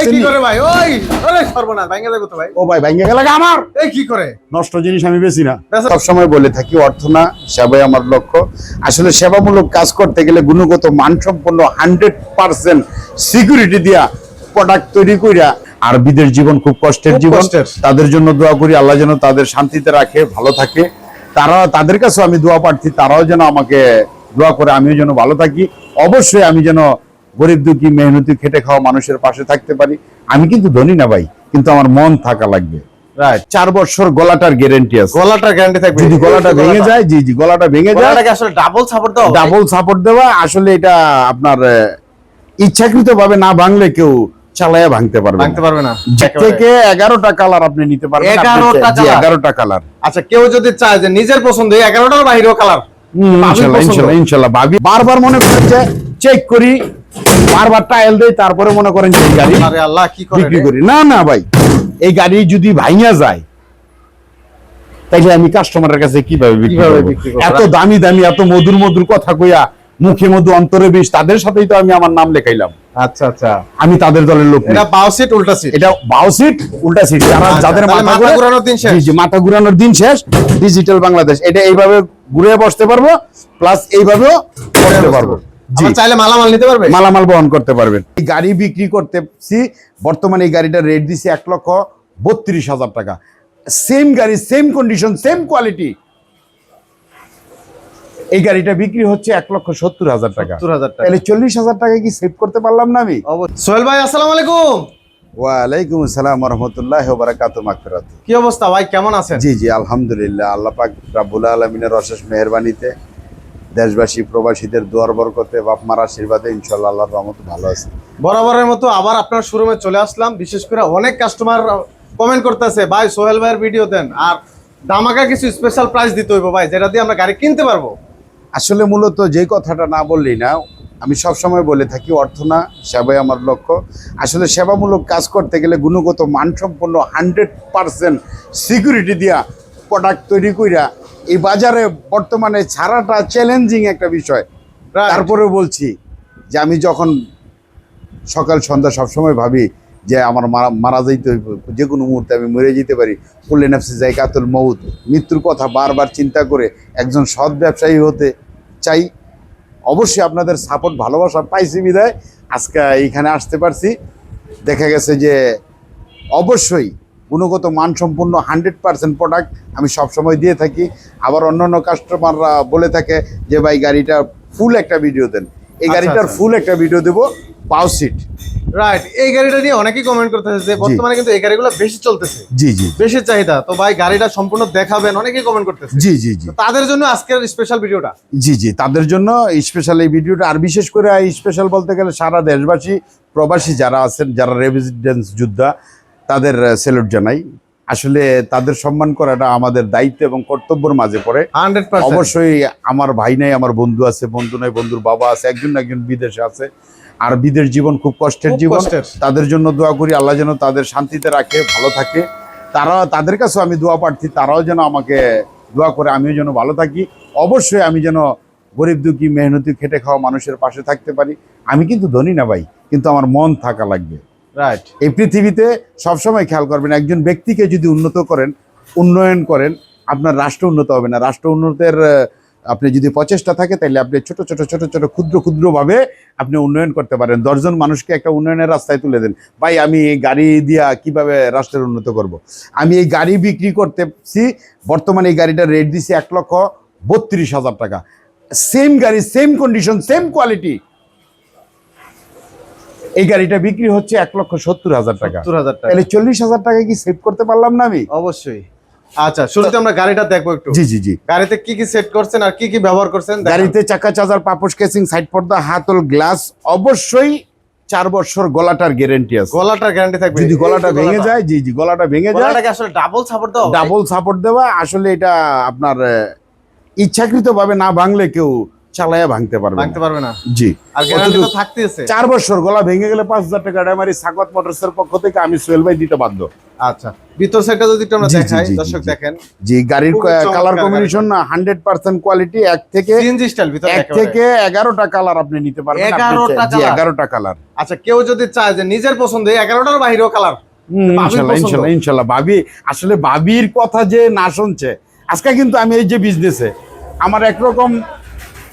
দেখছেন কি করে ভাই? ওই ওরে সর্বনাশ ভাঙা যাবে তো ভাই। ও ভাই ভাঙ্গে গেল আমার। এই কি করে? নষ্ট জিনিস আমি বেশি না। বেচা- সবসময় বলে থাকি অর্থ না সেবাই আমার লক্ষ্য। আসলে সেবামূলক কাজ করতে গেলে গুণগত মানসম্পন্ন হান্ড্রেড পার্সেন্ট সিকিউরিটি দিয়া প্রোডাক্ট তৈরি কইরা আর বিদেশ জীবন খুব কষ্টের জীবন। তাদের জন্য দোয়া করি আল্লাহ যেন তাদের শান্তিতে রাখে ভালো থাকে। তারা তাদের কাছেও আমি দোয়া প্রার্থী তারাও যেন আমাকে দোয়া করে আমিও যেন ভালো থাকি। অবশ্যই আমি যেন গরিব দুঃখী মেহনতি খেটে খাওয়া মানুষের পাশে থাকতে পারি। আমি কিন্তু ধনী না ভাই কিন্তু আমার মন থাকা লাগবে। চার বছর গলাটার গ্যারেন্টি আছে। গলাটার গ্যারান্টি থাকবে। যদি গলাটা ভেঙে যায় জি জি গলাটা ভেঙে যায়। আসলে ডাবল সাপোর্ট দাও ডাবল সাপোর্ট দেওয়া আসলে এটা আপনার ইচ্ছাকৃত ভাবে না ভাঙলে কেউ চালায়া ভাঙতে পারবে ভাঙতে পারবে না। থেকে এগারোটা কালার আপনি নিতে পারবেন 11টা colour? এগারোটা কালার আচ্ছা কেউ যদি চায় যে নিজের পছন্দ এগারোটার বাইরেও কালার ইনশাল্লাহ ভাবি বারবার মনে চেক করি বারবার টাইল দেই তারপরে মনে করেন যে গাড়ি আল্লাহ কি বিক্রি করি। না না ভাই এই গাড়ি যদি ভাইয়া যায় তাইলে আমি কাস্টমারের কাছে কীভাবে বিক্রি? এত দামি দামি এত মধুর মধুর কথা কইয়া মুখে মধু অন্তরে বিষ তাদের সাথেই তো আমি আমার নাম লেখাইলাম। আচ্ছা আচ্ছা। আমি তাদের দলের লোক এটা বাউ সিট উল্টা সিট। এটা বাউ সিট উল্টা সিট। যারা আচ্ছা, যাদের মাথা ঘুরানোর দিন শেষ। জি, মাথা ঘুরানোর দিন শেষ। ডিজিটাল বাংলাদেশ। এটা এইভাবে ঘুরে বসতে পারব প্লাস এইভাবেও পারব। চাইলে মালামাল নিতে পারবে? মালামাল বহন করতে পারবেন। এই গাড়ি বিক্রি করতেছি বর্তমানে এই গাড়িটার রেট দিছি এক লক্ষ বত্রিশ হাজার টাকা। সেম গাড়ি সেম কন্ডিশন সেম কোয়ালিটি এই গাড়িটা বিক্রি হচ্ছে এক লক্ষ সত্তর হাজার টাকা। 70,000 টাকা। তাহলে চল্লিশ হাজার টাকা কি সেভ করতে পারলাম না আমি? অবশ্যই। সোহেল ভাই আসসালাম আলাইকুম। ওয়ালাইকুম আসসালাম রহমতুল্লাহ বারাকাত মাকফিরাত কি অবস্থা ভাই কেমন আছেন? জি জি আলহামদুলিল্লাহ আল্লাহ পাক রাব্বুল আলমিনের অশেষ মেহরবানিতে দেশবাসী প্রবাসীদের দোয়ার বরকতে বাপ মার আশীর্বাদে ইনশাল্লাহ আল্লাহর রহমত ভালো আছে। বরাবরের মতো আবার আপনার শোরুমে চলে আসলাম। বিশেষ করে অনেক কাস্টমার কমেন্ট করতেছে ভাই সোহেল ভাইয়ের ভিডিও দেন। আর দামাকা কিছু স্পেশাল প্রাইস দিতে হইব ভাই যেটা দিয়ে আমরা গাড়ি কিনতে পারব। আসলে মূলত যে কথাটা না বললেই না আমি সবসময় বলে থাকি অর্থ না সেবাই আমার লক্ষ্য আসলে সেবামূলক কাজ করতে গেলে গুণগত মানসম্পন্ন হান্ড্রেড পারসেন্ট সিকিউরিটি দিয়া প্রোডাক্ট তৈরি কইরা এই বাজারে বর্তমানে ছাড়াটা চ্যালেঞ্জিং একটা বিষয়. তারপরে বলছি যে আমি যখন সকাল সন্ধ্যা সবসময় ভাবি যে আমার মারা মারা যাইতে হইব যে কোনো মুহূর্তে আমি মরে যেতে পারি। কুল্লে নাফসি যাই কাতুল মৌত মৃত্যুর কথা বারবার চিন্তা করে একজন সৎ ব্যবসায়ী হতে চাই। অবশ্যই আপনাদের সাপোর্ট ভালোবাসা পাইছি বিদায় আজকে এইখানে আসতে পারছি। দেখা গেছে যে অবশ্যই গুণগত মানসম্পন্ন হান্ড্রেড পার্সেন্ট প্রোডাক্ট আমি সবসময় দিয়ে থাকি। আবার অন্যান্য কাস্টমাররা বলে থাকে যে ভাই গাড়িটা ফুল একটা ভিডিও দেন। এই আচ্ছা, গাড়িটার আচ্ছা। ফুল একটা ভিডিও দেবো পাও সিট রাইট এই গাড়িটা নিয়ে অনেকেই কমেন্ট করতেছে যে বর্তমানে কিন্তু এই গাড়িগুলো বেশি চলতেছে। জি জি বেশি চাহিদা তো ভাই গাড়িটা সম্পূর্ণ দেখাবেন অনেকেই কমেন্ট করতেছে। জি জি জি। তাদের জন্য আজকের স্পেশাল ভিডিওটা জি জি তাদের জন্য স্পেশাল এই ভিডিওটা আর বিশেষ করে স্পেশাল বলতে গেলে সারা দেশবাসী প্রবাসী যারা আছেন যারা রেভিডেন্স যোদ্ধা তাদের সেলুট জানাই। আসলে তাদের সম্মান করাটা আমাদের দায়িত্ব এবং কর্তব্যের মাঝে পড়ে। Hundred percent. অবশ্যই আমার ভাই নাই আমার বন্ধু আছে বন্ধু নাই বন্ধুর বাবা আছে একজন না একজন বিদেশে আছে। আর বিদেশ জীবন খুব কষ্টের জীবন। তাদের জন্য দোয়া করি আল্লাহ যেন তাদের শান্তিতে রাখে ভালো থাকে। তারা তাদের কাছেও আমি দোয়া প্রার্থী তারাও যেন আমাকে দোয়া করে আমিও যেন ভালো থাকি। অবশ্যই আমি যেন গরিব দুঃখী মেহনতি খেটে খাওয়া মানুষের পাশে থাকতে পারি। আমি কিন্তু ধনী না ভাই কিন্তু আমার মন থাকা লাগবে। রাইট এই পৃথিবীতে সবসময় খেয়াল করবেন, একজন ব্যক্তিকে যদি উন্নত করেন, উন্নয়ন করেন, আপনার রাষ্ট্র উন্নত হবে না। রাষ্ট্র উন্নতের আপনি যদি প্রচেষ্টা থাকে তাহলে আপনি ছোট ছোট ছোট ছোট, ক্ষুদ্র, ক্ষুদ্রভাবে আপনি উন্নয়ন করতে পারেন। দশজন মানুষকে একটা উন্নয়নের রাস্তায় তুলে দেন। ভাই, আমি এই গাড়ি দিয়া কীভাবে রাষ্ট্রের উন্নত করব। আমি এই গাড়ি বিক্রি করতেছি, বর্তমানে এই গাড়িটা রেট দিছি এক লক্ষ বত্রিশ হাজার টাকা। সেম গাড়ি সেম কন্ডিশন সেম কোয়ালিটি এই গাড়িটা বিক্রি হচ্ছে এক লক্ষ সত্তর হাজার টাকা। সত্তর হাজার টাকা। তাহলে চল্লিশ হাজার টাকা কি সেভ করতে পারলাম না আমি? অবশ্যই। আচ্ছা শুরুতে আমরা গাড়িটা দেখব একটু। জি জি জি। গাড়িতে কি কি সেট করছেন আর কি কি ব্যবহার করছেন গাড়িতে চাকা চার্জার পাপোশ কেসিং সাইড পর্দা হাতল গ্লাস অবশ্যই চার বছর গলাটার গ্যারেন্টি আছে। গলাটার গ্যারান্টি থাকবে। যদি গলাটা ভেঙে যায় জি জি গলাটা ভেঙে যায়। গলাটাকে আসলে ডাবল সাপোর্ট দাও ডাবল সাপোর্ট দেওয়া আসলে এটা আপনার ইচ্ছাকৃত ভাবে না ভাঙলে কেউ চালায়া ভাঙতে পারবে ভাঙতে পারবে না। জি। আর গ্যারান্টি তো থাকতেছে। চার বছর গলা ভেঙে গেলে পাঁচ হাজার টাকা আমার সাকত মোটরসের পক্ষ থেকে আমি সোহেল ভাই দিতে বাধ্য। আচ্ছা। ভিতর সাইডটা যদি একটু আমরা দেখাই দর্শক দেখেন। জি গাড়ির কালার। কম্বিনেশন না হান্ড্রেড পার্সেন্ট কোয়ালিটি এক থেকে সিএনজি স্টাইল ভিতরে এক থেকে এগারোটা কালার আপনি নিতে পারবেন আপনি 11টা চাই- জি এগারোটা কালার আচ্ছা কেউ যদি চায় যে নিজের পছন্দ এগারোটার বাহিরেও কালার পছন্দ। ইনশাল্লাহ ইনশাল্লাহ ভাবি আসলে ভাবির কথা যে না শুনছে আজকে কিন্তু আমি এই যে বিজনেসে আমার একরকম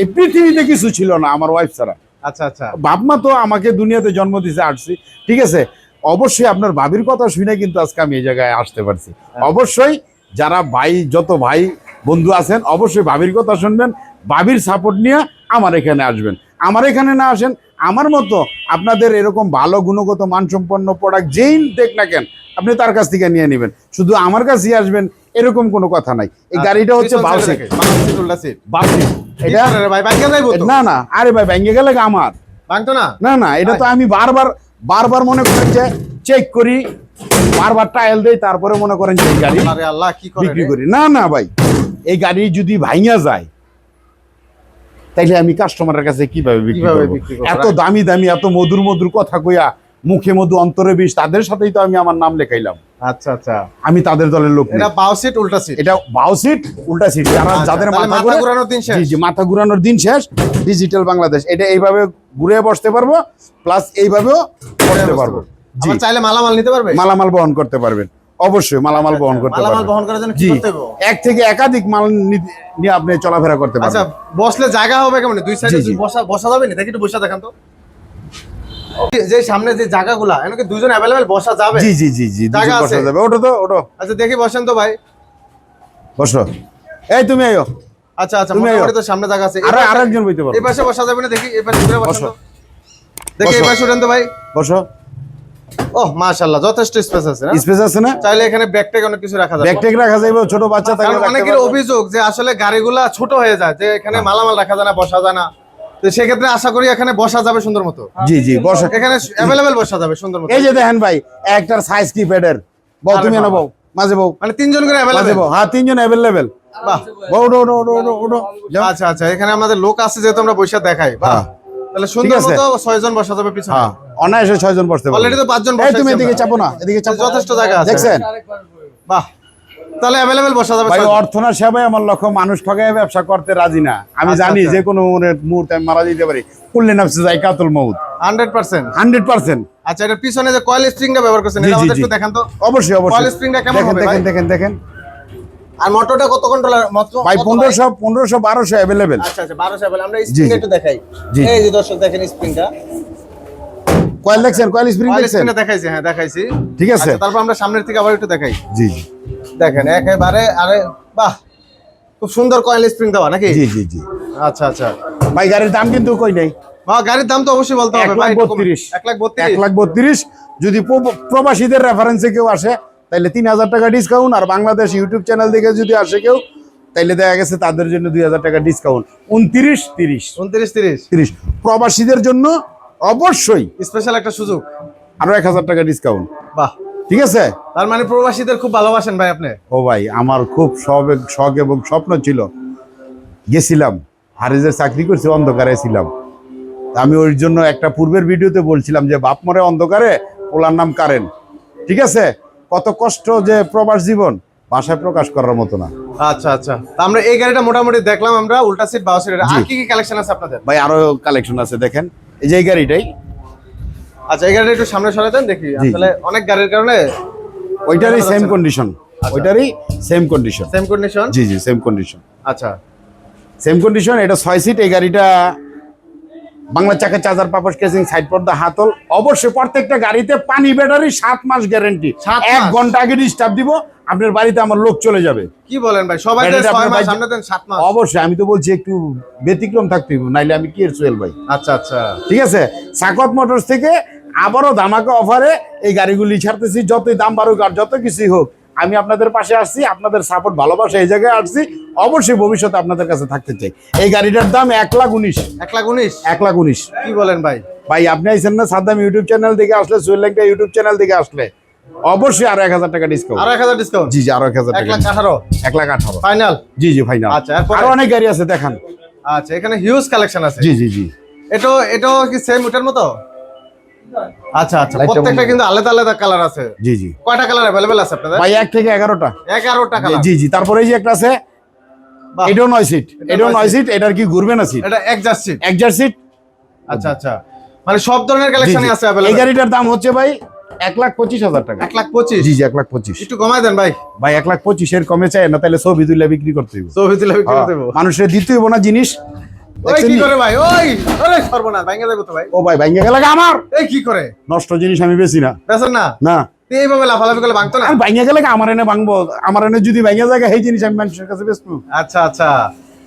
এই পৃথিবীতে কিছু ছিল না আমার ওয়াইফ ছাড়া। আচ্ছা আচ্ছা। বাপমা তো আমাকে দুনিয়াতে জন্ম দিছে আসছি। ঠিক আছে? অবশ্যই আপনার ভাবির কথা শুনে কিন্তু আজকে আমি এই জায়গায় আসতে পারছি। অবশ্যই যারা ভাই যত ভাই বন্ধু আছেন অবশ্যই ভাবির কথা শুনবেন ভাবির সাপোর্ট নিয়ে আমার এখানে আসবেন। আমার এখানে না আসেন আমার মতো আপনাদের এরকম ভালো গুণগত মানসম্পন্ন প্রোডাক্ট যেই দেখ না কেন আপনি তার কাছ থেকে নিয়ে নেবেন। শুধু আমার কাছেই আসবেন এরকম কোনো কথা নাই। এই গাড়িটা হচ্ছে পিছন বাউসিক এটা ভাই ভাঙ্গা যাইবো না না আরে ভাই গেলে আমার? ভাঙতো না? না না এটা তো আমি বারবার বারবার মনে করেন যে চেক করি বারবার দেই তারপরে মনে করেন যে এই গাড়ি আরে আল্লাহ কি করে বিক্রি করি। না না ভাই এই গাড়ি যদি ভাইঙা যায় তাইলে আমি কাস্টমারের কাছে কীভাবে বিক্রি করব? এত দামি দামি এত মধুর মধুর কথা কইয়া মুখে মধু অন্তরে বিষ তাদের সাথেই তো আমি আমার নাম লেখাইলাম। আচ্ছা আচ্ছা। আমি তাদের দলের লোক এটা বাউ সিট উল্টা সিট। এটা বাউ সিট উল্টা সিট। যারা আচ্ছা, যাদের মাথা মাথা ঘুরে ঘোরানোর দিন শেষ। জি জি মাথা ঘুরানোর দিন শেষ। ডিজিটাল বাংলাদেশ এটা এইভাবে ঘুরে বসতে পারব প্লাস এইভাবেও বসতে পারব। জি। চাইলে মালামাল নিতে পারবে? মালামাল বহন করতে পারবেন। অবশ্যই মালামাল বহন করতে আচ্ছা, মালামাল পারবেন। বহন করার জন্য কি করতে হবে? এক থেকে একাধিক মাল নিয়ে আপনি চলাফেরা করতে আচ্ছা পারবেন। বসলে জায়গা হবে কেমন? দুই সাইডে। বসা বসা যাবে না দেখি একটু বসা দেখান তো। যে সামনে যে জায়গাগুলা এনাকে দুইজন অ্যাভেলেবেল বসা যাবে? জি জি জি জি জায়গা দুজন বসা যাবে। ওটো তো ওটো আচ্ছা দেখি বসেন তো ভাই। বসো। এই তুমি আইও। আচ্ছা আচ্ছা মোটামুটি তো সামনে জায়গা আছে। আর আরেকজন বইতে পারো। এই পাশে বসা যাবে না দেখি এই পাশে ঘুরে বসো। দেখি এই পাশে উঠেন তো ভাই। বসো। ও মাশাআল্লাহ যথেষ্ট স্পেস আছে না? স্পেস আছে না? চাইলে এখানে ব্যাগ ট্যাগ অনেক কিছু রাখা যাবে। ব্যাগ ট্যাগ রাখা যাবে ছোট বাচ্চা থাকলে অনেকের অভিযোগ যে আসলে গাড়িগুলা ছোট হয়ে যায় যে এখানে মালামাল রাখা যায় না বসা যায় না। তো সেক্ষেত্রে আশা করি এখানে বসা যাবে সুন্দর মতো। জি জি বসো এখানে অ্যাভেলেবেল বসা যাবে সুন্দর মতো। এই যে দেখেন ভাই একটার সাইজ কি প্যাডের বউ তুমি না বউ মাঝে বউ। মানে তিনজন করে অ্যাভেলেবেল হ্যাঁ তিনজন অ্যাভেলেবেল বাহ। বউ ওটো ওটো ওটো ওটো আচ্ছা আচ্ছা এখানে আমাদের লোক আছে যেহেতু আমরা বৈশা দেখাই। বাহ। হ্যাঁ। তাহলে সুন্দর আছে। মতো ছয়জন বসা যাবে পিছনে। হ্যাঁ অনায়াসে ছয়জন বসতে পারবে। অলরেডি তো পাঁচজন এই তুমি এদিকে চাপো না এদিকে চাপো। যথেষ্ট জায়গা আছে। দেখছেন? বাহ। তাহলে অ্যাভেলেবেল বসা যাবে ভাই অর্থনা সেবাই আমার লক্ষ্য মানুষ ঠকায় ব্যবসা করতে রাজি না। আমি আচ্ছা, জানি আচ্ছা। যে কোনো মুহূর্তে আমি মারা যেতে পারি। কুল্লে নাফসে যাই কাতুল আচ্ছা এটার পিছনে যে কয়েল স্প্রিংটা ব্যবহার করছেন এটা আমাদের একটু দেখান তো। অবশ্যই অবশ্যই। spring টা কেমন হবে দেখেন দেখেন দেখেন। আর মোটরটা কত কন্ট্রোলার ভাই পনেরোশো পনেরোশো বারোশো অ্যাভেলেবেল আচ্ছা আচ্ছা বারোশো অ্যাভেলেবল আমরা একটু দেখাই। এই যে দর্শক দেখেন স্প্রিংটা কয়েল দেখছেন? কয়েল স্প্রিং দেখছেন? দেখাইছি হ্যাঁ দেখাইছি। ঠিক আছে। আচ্ছা, তারপর আমরা সামনের থেকে আবার একটু দেখাই। জি জি। দেখেন একেবারে আরে বাহ খুব সুন্দর কয়েল স্প্রিং দেওয়া নাকি? জি জি জি। আচ্ছা আচ্ছা। ভাই গাড়ির দাম কিন্তু কই নাই? গাড়ির দাম তো অবশ্যই বলতে হবে লাখ ভাই, একটু কম- বত্রিশ। এক লাখ এক বত্রিশ লাখ বত্রিশ। যদি প্রবাসীদের রেফারেন্সে কেউ আসে তাহলে তিন হাজার টাকা ডিসকাউন্ট আর বাংলাদেশ ইউটিউব চ্যানেল থেকে যদি আসে কেউ তাইলে দেখা গেছে তাদের জন্য দুই হাজার টাকা ডিসকাউন্ট উনত্রিশ তিরিশ। উনত্রিশ তিরিশ। তিরিশ। প্রবাসীদের জন্য অবশ্যই স্পেশাল একটা সুযোগ। আরও এক হাজার টাকা ডিসকাউন্ট বাহ। ঠিক আছে? তার মানে প্রবাসীদের খুব ভালোবাসেন ভাই আপনি? ও ভাই আমার খুব শখ শখ এবং স্বপ্ন ছিল। গেছিলাম হারিজের চাকরি করছি অন্ধকারে ছিলাম। আমি ওই জন্য একটা পূর্বের ভিডিওতে বলছিলাম যে বাপ মরে অন্ধকারে ওলার নাম কারেন। ঠিক আছে? কত কষ্ট যে প্রবাস জীবন ভাষায় প্রকাশ করার মতো না। আচ্ছা আচ্ছা। তা আমরা এই গাড়িটা মোটামুটি দেখলাম আমরা উল্টা সিট বাউ সিট আর। কি কি কালেকশন আছে আপনাদের? ভাই আরও কালেকশন আছে দেখেন। এই যে এই গাড়িটাই আচ্ছা এই গাড়িটা একটু সামনে সরাই দেন দেখি আসলে অনেক গাড়ির কারণে ওইটারই সেম আচ্ছা। কন্ডিশন ওইটারই সেম কন্ডিশন সেম কন্ডিশন জি জি সেম কন্ডিশন আচ্ছা। সেম কন্ডিশন এটা ছয় সিট এই গাড়িটা বাংলা চাকা চার্জার পাপস কেসিং সাইড পর্দা হাতল অবশ্যই প্রত্যেকটা গাড়িতে পানি ব্যাটারি সাত মাস গ্যারেন্টি এক ঘণ্টা আগে ডিস্টার্ব দিব আপনার বাড়িতে আমার লোক চলে যাবে। কি বলেন ভাই সবাই অবশ্যই আমি তো বলছি একটু ব্যতিক্রম থাকতে নাইলে আমি কি সোহেল ভাই? আচ্ছা আচ্ছা। ঠিক আছে? সাকত মোটরস থেকে আবারও ধামাকা অফারে এই গাড়িগুলি ছাড়তেছি যতই দাম বাড়ুক আর যত কিছুই হোক। আমি আপনাদের পাশে আসছি আপনাদের সাপোর্ট ভালোবাসা এই জায়গায় আসছি। অবশ্যই ভবিষ্যতে আপনাদের কাছে থাকতে চাই। এই গাড়িটার দাম এক লাখ উনিশ। এক লাখ উনিশ? এক লাখ উনিশ। কি বলেন ভাই? ভাই আপনি আইসেন না সাদ্দাম ইউটিউব চ্যানেল থেকে আসলে সোহেল ইউটিউব চ্যানেল থেকে আসলে। অবশ্যই আরও এক হাজার টাকা ডিসকাউন্ট আরও এক হাজার ডিসকাউন্ট জি জি আরও এক হাজার এক টাকা লাখ আঠারো? এক লাখ আঠারো। ফাইনাল জি জি ফাইনাল আচ্ছা, আরও অনেক গাড়ি আছে দেখান। আচ্ছা এখানে হিউজ কালেকশন আছে? জি জি জি। এটা এটাও কি সেম ওটার মতো? আচ্ছা আচ্ছা প্রত্যেকটা কিন্তু আলাদা আলাদা কালার আছে। জি জি। কয়টা কালার অ্যাভেলেবেল আছে আপনাদের? ভাই এক থেকে এগারোটা। এগারোটা কালার জি জি তারপরে এই যে একটা আছে। এটাও নয় সিট এটা এটাও নয় সিট এটার কি ঘুরবে না সিট এটা একজাস্ট সিট সিট আচ্ছা আচ্ছা। মানে সব ধরনের কালেকশনই আছে এই গাড়িটার দাম হচ্ছে ভাই এক লাখ পঁচিশ হাজার টাকা। এক লাখ পঁচিশ? জি জি এক লাখ পঁচিশ। একটু কমাই দেন ভাই। ভাই এক লাখ পঁচিশের কমে চাই না তাহলে তুলে বিক্রি করতে হইব। তুলে বিক্রি করে দেবো মানুষের দিতে হইব না জিনিস ওই কি করে ভাই? ওই আরে সর্বনাশ ভাঙে দেবো তো ভাই। ও ভাই ভাঙ্গে গেলে আমার। এই কি করে? নষ্ট জিনিস আমি বেশি না। দেখেন না? না। এইভাবে লাফালাফি করলে ভাঙতো না? আর ভাঙ্গে গেলে আমার এনে ভাঙবো। আমার এনে যদি ভাঙ্গে যায় সেই জিনিস আমি মানুষের কাছে বেচবো। আচ্ছা আচ্ছা।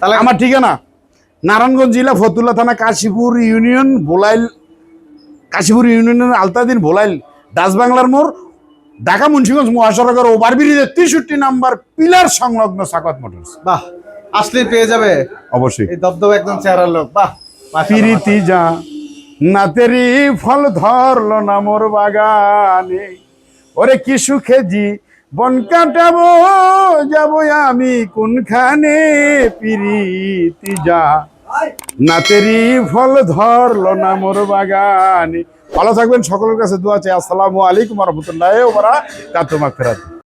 তাহলে আমার ঠিকানা? নারায়ণগঞ্জ জেলা ফতুল্লা থানা কাশীপুর ইউনিয়ন বোলাইল কাশীপুর ইউনিয়নের আলতাদিন বোলাইল দাস বাংলার মোড় ঢাকা মুন্সিগঞ্জ মহাসড়কের ওভারব্রিজের তেষট্টি নাম্বার পিলার সংলগ্ন সাকাত মোটরস। বাহ। আসলে পেয়ে যাবে? অবশ্যই। এই দবদব একদম চেহারা লোক বাহ। পিরিতি যা। না তেরি ফল ধরলো না মোর বাগানে। ওরে কি সুখে জি বন কাটাবো যাব আমি কোনখানে? পিরিতি যা। না তেরি ফল ধরলো না মোর বাগানে। ভালো থাকবেন সকলের কাছে দোয়া চাই। আসসালামু আলাইকুম রহমতুল্লাহ ওরা কাতুমা ফেরাত।